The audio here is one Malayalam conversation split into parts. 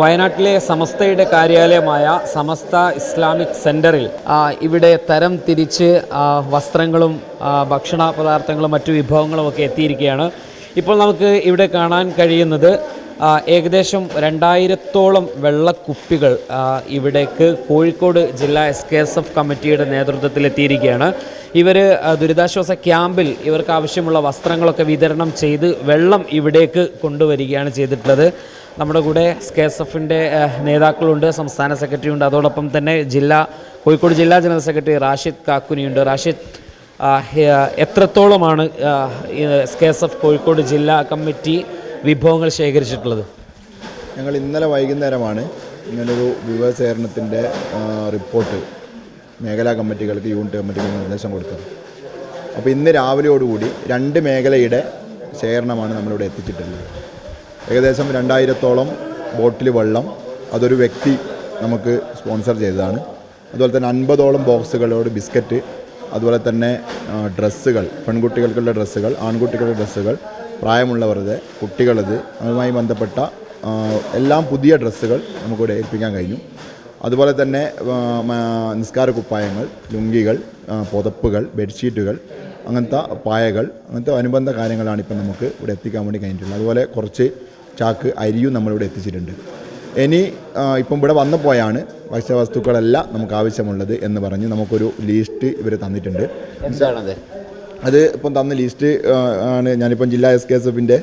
വയനാട്ടിലെ സമസ്തയുടെ കാര്യാലയമായ സമസ്ത ഇസ്ലാമിക് സെന്ററിൽ ഇവിടെ തരം തിരിച്ച് വസ്ത്രങ്ങളും ഭക്ഷണ പദാർത്ഥങ്ങളും മറ്റു വിഭവങ്ങളും ഒക്കെ എത്തിയിരിക്കുകയാണ്. ഇപ്പോൾ നമുക്ക് ഇവിടെ കാണാൻ കഴിയുന്നത് ഏകദേശം രണ്ടായിരത്തോളം വെള്ളക്കുപ്പികൾ ഇവിടേക്ക് കോഴിക്കോട് ജില്ലാ എസ് കെ എസ് എഫ് കമ്മിറ്റിയുടെ നേതൃത്വത്തിൽ എത്തിയിരിക്കുകയാണ്. ഇവർ ദുരിതാശ്വാസ ക്യാമ്പിൽ ഇവർക്ക് ആവശ്യമുള്ള വസ്ത്രങ്ങളൊക്കെ വിതരണം ചെയ്ത് വെള്ളം ഇവിടേക്ക് കൊണ്ടുവരികയാണ് ചെയ്തിട്ടുള്ളത്. നമ്മുടെ കൂടെ സ്കേസ് എഫിന്റെ നേതാക്കളുണ്ട് സംസ്ഥാന സെക്രട്ടറി ഉണ്ട് അതോടൊപ്പം തന്നെ ജില്ലാ കോഴിക്കോട് ജില്ലാ ജനറൽ സെക്രട്ടറി റാഷിദ് കാക്കുനിയുണ്ട്. റാഷിദ് എത്രത്തോളമാണ് സ്കേസ് എഫ് കോഴിക്കോട് ജില്ലാ കമ്മിറ്റി വിഭവങ്ങൾ ശേഖരിച്ചിട്ടുള്ളത്? ഞങ്ങൾ ഇന്നലെ വൈകുന്നേരമാണ് ഇങ്ങനൊരു വിഭവശേഖരണത്തിന്റെ റിപ്പോർട്ട് മേഖലാ കമ്മിറ്റികൾക്ക് യൂണിറ്റ് കമ്മിറ്റികൾക്ക് നിർദ്ദേശം കൊടുത്തത്. അപ്പോൾ ഇന്ന് രാവിലെയോടുകൂടി രണ്ട് മേഖലയുടെ ശേഖരണമാണ് നമ്മളിവിടെ എത്തിച്ചിട്ടുള്ളത്. ഏകദേശം രണ്ടായിരത്തോളം ബോട്ടിൽ വെള്ളം അതൊരു വ്യക്തി നമുക്ക് സ്പോൺസർ ചെയ്തതാണ്. അതുപോലെ തന്നെ അൻപതോളം ബോക്സുകളോട് ബിസ്ക്കറ്റ് അതുപോലെ തന്നെ ഡ്രസ്സുകൾ പെൺകുട്ടികൾക്കുള്ള ഡ്രസ്സുകൾ ആൺകുട്ടികളുടെ ഡ്രസ്സുകൾ പ്രായമുള്ളവരുടെ കുട്ടികളത് അതുമായി ബന്ധപ്പെട്ട എല്ലാം പുതിയ ഡ്രസ്സുകൾ നമുക്കിവിടെ ഏൽപ്പിക്കാൻ കഴിഞ്ഞു. അതുപോലെ തന്നെ നിസ്കാര കുപ്പായങ്ങൾ ലുങ്കികൾ പുതപ്പുകൾ ബെഡ്ഷീറ്റുകൾ അങ്ങനത്തെ പായകൾ അങ്ങനത്തെ അനുബന്ധ കാര്യങ്ങളാണ് ഇപ്പം നമുക്ക് ഇവിടെ എത്തിക്കാൻ വേണ്ടി കഴിഞ്ഞിട്ടുള്ളത്. അതുപോലെ കുറച്ച് ചാക്ക് അരിയും നമ്മളിവിടെ എത്തിച്ചിട്ടുണ്ട്. ഇനി ഇപ്പം ഇവിടെ വന്നപ്പോഴാണ് ഭക്ഷ്യവസ്തുക്കളല്ല നമുക്ക് ആവശ്യമുള്ളത് എന്ന് പറഞ്ഞ് നമുക്കൊരു ലിസ്റ്റ് ഇവർ തന്നിട്ടുണ്ട്. എന്താണത്? അത് ഇപ്പം തന്ന ലിസ്റ്റ് ആണ് ഞാനിപ്പം ജില്ലാ എസ് കെ എസ് എഫിന്റെ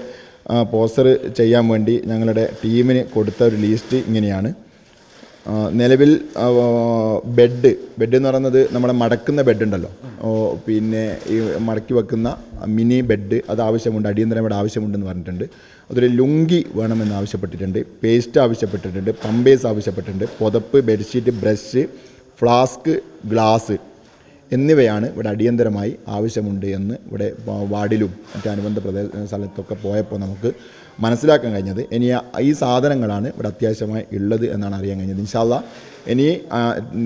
പോസ്റ്റർ ചെയ്യാൻ വേണ്ടി ഞങ്ങളുടെ ടീമിന് കൊടുത്ത ഒരു ലിസ്റ്റ് ഇങ്ങനെയാണ്. നിലവിൽ ബെഡ് ബെഡ് എന്ന് പറയുന്നത് നമ്മുടെ മടക്കുന്ന ബെഡ് ഉണ്ടല്ലോ. പിന്നെ ഈ മടക്കി വെക്കുന്ന മിനി ബെഡ് അത് ആവശ്യമുണ്ട് അടിയന്തരം അടിയന്തരമായിട്ട് ആവശ്യമുണ്ടെന്ന് പറഞ്ഞിട്ടുണ്ട്. അതൊരു ലുങ്കി വേണമെന്ന് ആവശ്യപ്പെട്ടിട്ടുണ്ട് പേസ്റ്റ് ആവശ്യപ്പെട്ടിട്ടുണ്ട് പമ്പേഴ്സ് ആവശ്യപ്പെട്ടിട്ടുണ്ട് പുതപ്പ് ബെഡ്ഷീറ്റ് ബ്രഷ് ഫ്ലാസ്ക് ഗ്ലാസ് എന്നിവയാണ് ഇവിടെ അടിയന്തരമായി ആവശ്യമുണ്ട് എന്ന് ഇവിടെ വാർഡിലും മറ്റേ അനുബന്ധ പ്രദേശ സ്ഥലത്തൊക്കെ പോയപ്പോൾ നമുക്ക് മനസ്സിലാക്കാൻ കഴിഞ്ഞത്. ഇനി ഈ സാധനങ്ങളാണ് ഇവിടെ അത്യാവശ്യമായി ഉള്ളത് എന്നാണ് അറിയാൻ കഴിഞ്ഞത്. ഇൻഷാല്ല ഇനി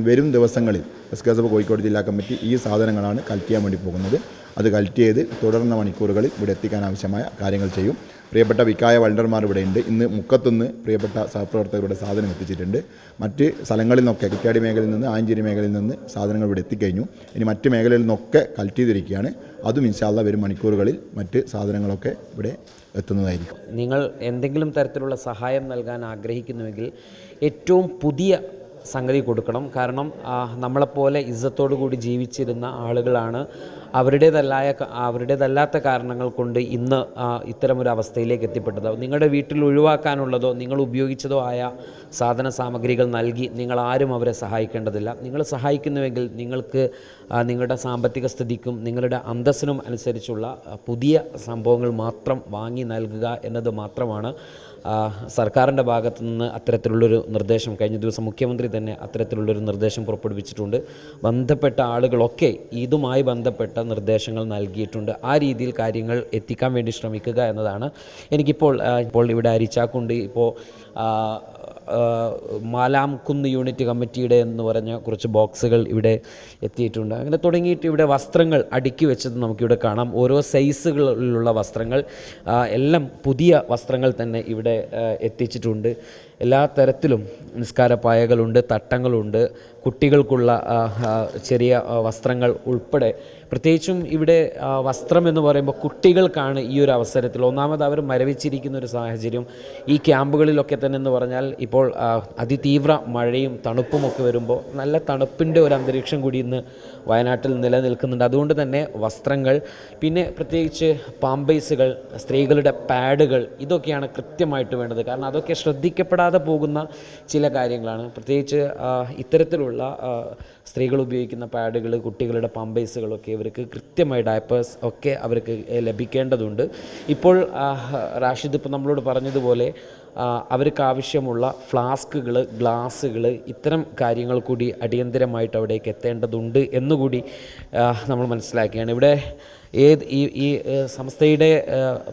വരും ദിവസങ്ങളിൽ എസ് കെ എസ് കോഴിക്കോട് ജില്ലാ കമ്മിറ്റി ഈ സാധനങ്ങളാണ് കളക്ട് ചെയ്യാൻ വേണ്ടി പോകുന്നത്. അത് കളക്ട് ചെയ്ത് തുടർന്ന മണിക്കൂറുകളിൽ ഇവിടെ എത്തിക്കാൻ ആവശ്യമായ കാര്യങ്ങൾ ചെയ്യും. പ്രിയപ്പെട്ട വിക്കായ വൾഡർമാർ ഇവിടെയുണ്ട് ഇന്ന് മുക്കത്തുനിന്ന് പ്രിയപ്പെട്ട സഹപ്രവർത്തകരുടെ സാധനം എത്തിച്ചിട്ടുണ്ട്. മറ്റ് സ്ഥലങ്ങളിൽ നിന്നൊക്കെ കുറ്റ്യാടി മേഖലയിൽ നിന്ന് ആഞ്ചേരി മേഖലയിൽ നിന്ന് സാധനങ്ങൾ ഇവിടെ എത്തിക്കഴിഞ്ഞു. ഇനി മറ്റ് മേഖലയിൽ നിന്നൊക്കെ കളക്ട് ചെയ്തിരിക്കുകയാണ്. അതും ഇൻഷാല്ല വരും മണിക്കൂറുകളിൽ മറ്റ് സാധനങ്ങളൊക്കെ ഇവിടെ എത്തുന്നതായിരിക്കും. നിങ്ങൾ എന്തെങ്കിലും തരത്തിലുള്ള സഹായം നൽകാൻ ആഗ്രഹിക്കുന്നുവെങ്കിൽ ഏറ്റവും പുതിയ സംഗതി കൊടുക്കണം. കാരണം നമ്മളെപ്പോലെ ഇജ്ജത്തോടു കൂടി ജീവിച്ചിരുന്ന ആളുകളാണ് അവരുടേതല്ലായ അവരുടേതല്ലാത്ത കാരണങ്ങൾ കൊണ്ട് ഇന്ന് ഇത്തരം ഇത്തരമൊരു അവസ്ഥയിലേക്ക് എത്തിപ്പെട്ടത്. നിങ്ങളുടെ വീട്ടിൽ ഒഴിവാക്കാനുള്ളതോ നിങ്ങൾ ഉപയോഗിച്ചതോ ആയ സാധന സാമഗ്രികൾ നൽകി നിങ്ങൾ ആരും അവരെ സഹായിക്കേണ്ടതില്ല. നിങ്ങൾ സഹായിക്കുന്നുവെങ്കിൽ നിങ്ങൾക്ക് നിങ്ങളുടെ സാമ്പത്തിക സ്ഥിതിക്കും നിങ്ങളുടെ അന്തസ്സിനും അനുസരിച്ചുള്ള പുതിയ സംഭവങ്ങൾ മാത്രം വാങ്ങി നൽകുക എന്നത് മാത്രമാണ് സർക്കാരിന്റെ ഭാഗത്തു നിന്ന് അത്തരത്തിലുള്ളൊരു നിർദ്ദേശം. കഴിഞ്ഞ ദിവസം മുഖ്യമന്ത്രി തന്നെ അത്തരത്തിലുള്ളൊരു നിർദ്ദേശം പുറപ്പെടുവിച്ചിട്ടുണ്ട്. ബന്ധപ്പെട്ട ആളുകളൊക്കെ ഇതുമായി ബന്ധപ്പെട്ട നിർദ്ദേശങ്ങൾ നൽകിയിട്ടുണ്ട്. ആ രീതിയിൽ കാര്യങ്ങൾ എത്തിക്കാൻ വേണ്ടി ശ്രമിക്കുക എന്നതാണ്. എനിക്കിപ്പോൾ ഇപ്പോൾ ഇവിടെ അരിച്ചാക്കുണ്ട്. ഇപ്പോൾ മാലാംകുന്ന് യൂണിറ്റ് കമ്മിറ്റിയുടെ എന്ന് പറഞ്ഞ കുറച്ച് ബോക്സുകൾ ഇവിടെ എത്തിയിട്ടുണ്ട്. അങ്ങനെ തുടങ്ങിയിട്ട് ഇവിടെ വസ്ത്രങ്ങൾ അടുക്കി വെച്ചത് നമുക്കിവിടെ കാണാം. ഓരോ സൈസുകളിലുള്ള വസ്ത്രങ്ങൾ എല്ലാം പുതിയ വസ്ത്രങ്ങൾ തന്നെ ഇവിടെ എത്തിച്ചിട്ടുണ്ട്. എല്ലാ തരത്തിലും നിസ്കാരപ്പായകളുണ്ട് തട്ടങ്ങളുണ്ട്. കുട്ടികൾക്കുള്ള ചെറിയ വസ്ത്രങ്ങൾ ഉൾപ്പെടെ. പ്രത്യേകിച്ചും ഇവിടെ വസ്ത്രം എന്ന് പറയുമ്പോൾ കുട്ടികൾക്കാണ് ഈ ഒരു അവസരത്തിൽ. ഒന്നാമത് അവർ മരവിച്ചിരിക്കുന്ന ഒരു സാഹചര്യം. ഈ ക്യാമ്പുകളിലൊക്കെ തന്നെ എന്ന് പറഞ്ഞാൽ ഇപ്പോൾ അതിതീവ്ര മഴയും തണുപ്പുമൊക്കെ വരുമ്പോൾ നല്ല തണുപ്പിന്റെ ഒരു അന്തരീക്ഷം കൂടി ഇന്ന് വയനാട്ടിൽ നിലനിൽക്കുന്നുണ്ട്. അതുകൊണ്ട് തന്നെ വസ്ത്രങ്ങൾ പിന്നെ പ്രത്യേകിച്ച് പാമ്പേസുകൾ സ്ത്രീകളുടെ പാഡുകൾ ഇതൊക്കെയാണ് കൃത്യമായിട്ട് വേണ്ടത്. കാരണം അതൊക്കെ ശ്രദ്ധിക്കപ്പെടാതെ പോകുന്ന ചില കാര്യങ്ങളാണ്. പ്രത്യേകിച്ച് ഇത്തരത്തിലുള്ള സ്ത്രീകൾ ഉപയോഗിക്കുന്ന പാഡുകൾ കുട്ടികളുടെ പമ്പേഴ്സുകളൊക്കെ ഇവർക്ക് കൃത്യമായി ഡയപ്പേഴ്സ് ഒക്കെ അവർക്ക് ലഭിക്കേണ്ടതുണ്ട്. ഇപ്പോൾ റാഷിദ് ഇപ്പോൾ നമ്മളോട് പറഞ്ഞതുപോലെ അവർക്ക് ആവശ്യമുള്ള ഫ്ലാസ്കുകൾ ഗ്ലാസ്സുകൾ ഇത്തരം കാര്യങ്ങൾ കൂടി അടിയന്തരമായിട്ട് അവിടേക്ക് എത്തേണ്ടതുണ്ട് എന്നുകൂടി നമ്മൾ മനസ്സിലാക്കിയാണ് ഇവിടെ ഏത് ഈ ഈ സംസ്ഥയുടെ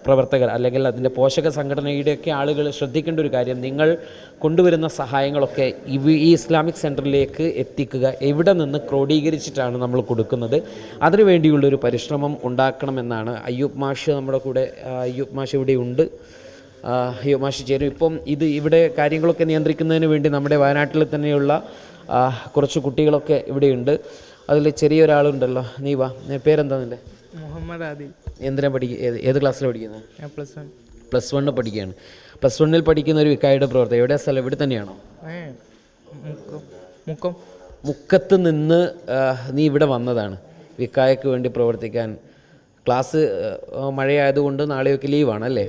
പ്രവർത്തകർ അല്ലെങ്കിൽ അതിന്റെ പോഷക സംഘടനയുടെയൊക്കെ ആളുകൾ ശ്രദ്ധിക്കേണ്ട ഒരു കാര്യം നിങ്ങൾ കൊണ്ടുവരുന്ന സഹായങ്ങളൊക്കെ ഇവ ഈ ഇസ്ലാമിക് സെന്ററിലേക്ക് എത്തിക്കുക എവിടെ നിന്ന് ക്രോഡീകരിച്ചിട്ടാണ് നമ്മൾ കൊടുക്കുന്നത് അതിനുവേണ്ടിയുള്ളൊരു പരിശ്രമം ഉണ്ടാക്കണമെന്നാണ് അയ്യൂബ് മാഷ് നമ്മുടെ കൂടെ അയ്യൂബ് മാഷ് ഇവിടെ ഉണ്ട്. അയ്യോ മാഷി ചേരും. ഇപ്പം ഇത് ഇവിടെ കാര്യങ്ങളൊക്കെ നിയന്ത്രിക്കുന്നതിന് വേണ്ടി നമ്മുടെ വയനാട്ടിൽ തന്നെയുള്ള കുറച്ച് കുട്ടികളൊക്കെ ഇവിടെയുണ്ട്. അതിൽ ചെറിയൊരാളുണ്ടല്ലോ നീ വാ. പേരെന്താ നിന്റെ മുഹമ്മദ് ആദിൽ എന്തിനാ പഠിക്കുക ഏത് ക്ലാസ്സിലാണ് പഠിക്കുന്നത്? Plus one. പ്ലസ് വണ്ണിൽ പഠിക്കുകയാണ്. പ്ലസ് വണ്ണിൽ പഠിക്കുന്ന ഒരു വിക്കായുടെ പ്രവർത്തനം എവിടെ? സ്ഥലം ഇവിടെ തന്നെയാണോ? മുക്കം മുക്കം. മുക്കത്ത് നിന്ന് നീ ഇവിടെ വന്നതാണ്. വിക്കായക്ക് വേണ്ടി പ്രവർത്തിക്കാൻ. ക്ലാസ് മഴയായതുകൊണ്ട് നാളെയൊക്കെ ലീവാണ് അല്ലേ?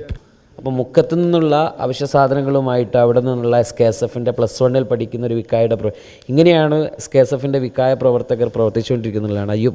അപ്പോൾ മുക്കത്തു നിന്നുള്ള അവശ്യ സാധനങ്ങളുമായിട്ട് അവിടെ നിന്നുള്ള എസ് കെ എസ് എഫിന്റെ പ്ലസ് വണ്ണിൽ പഠിക്കുന്ന ഒരു വിക്കായുടെ ഇങ്ങനെയാണ് എസ് കെ എസ് എഫിന്റെ വിക്കായ പ്രവർത്തകർ പ്രവർത്തിച്ചുകൊണ്ടിരിക്കുന്നതാണ് അയ്യോ